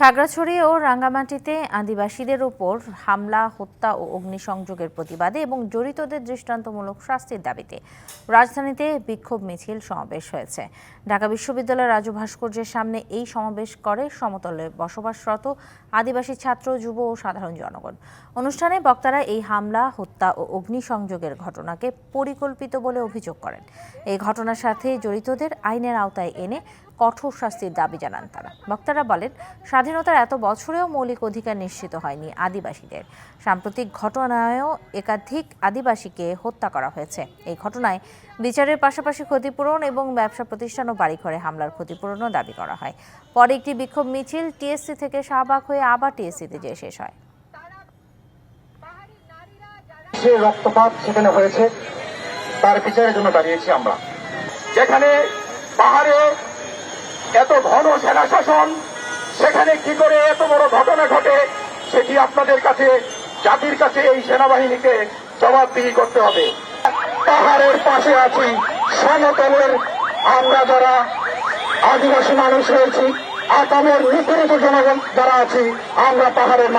খাগড়াছড়ি ও রাঙ্গামাটিতে আদিবাসীদের ওপর হামলা, হত্যা ও অগ্নিসংযোগের প্রতিবাদে এবং জড়িতদের দৃষ্টান্তমূলক শাস্তির দাবিতে রাজধানীতে বিক্ষোভ মিছিল সমাবেশ হয়েছে। ঢাকা বিশ্ববিদ্যালয়ের রাজু ভাস্কর্যের সামনে এই সমাবেশ করে সমতলে বসবাসরত আদিবাসী ছাত্র, যুব ও সাধারণ জনগণ। অনুষ্ঠানে বক্তারা এই হামলা, হত্যা ও অগ্নিসংযোগের ঘটনাকে পরিকল্পিত বলে অভিযোগ করেন। এই ঘটনার সাথে জড়িতদের আইনের আওতায় এনে কঠোর শাস্তির দাবি জানান তারা। বক্তারা বলেন, স্বাধীনতার এত বছরেও মৌলিক অধিকার নিশ্চিত হয়নি আদিবাসীদের। সাম্প্রতিক ঘটনায়ও একাধিক আদিবাসীকে হত্যা করা হয়েছে। এই ঘটনায় বিচারের পাশাপাশি ক্ষতিপূরণ এবং ব্যবসা প্রতিষ্ঠান ও বাড়িঘরে হামলার ক্ষতিপূরণও দাবি করা হয়। পরে একটি বিক্ষোভ মিছিল টিএসসি থেকে শাহবাগ হয়ে আবার টিএসসিতে যেয়ে শেষ হয়। যে রক্তপাত সেখানে হয়েছে, তার বিচারের জন্য দাঁড়িয়েছি আমরা। যেখানে পাহাড়ে এত ঘন সেনা শাসন, সেখানে কি করে এত বড় ঘটনা ঘটে, সেটি আপনাদের কাছে, জাতির কাছে এই সেনাবাহিনীকে জবাবদিহি করতে হবে। পাহাড়ের পাশে আছি, সমতলের আমরা যারা আদিবাসী মানুষ হয়েছি আসামের নিপীড়িত জনগণ যারা আছি, আমরা পাহাড়ের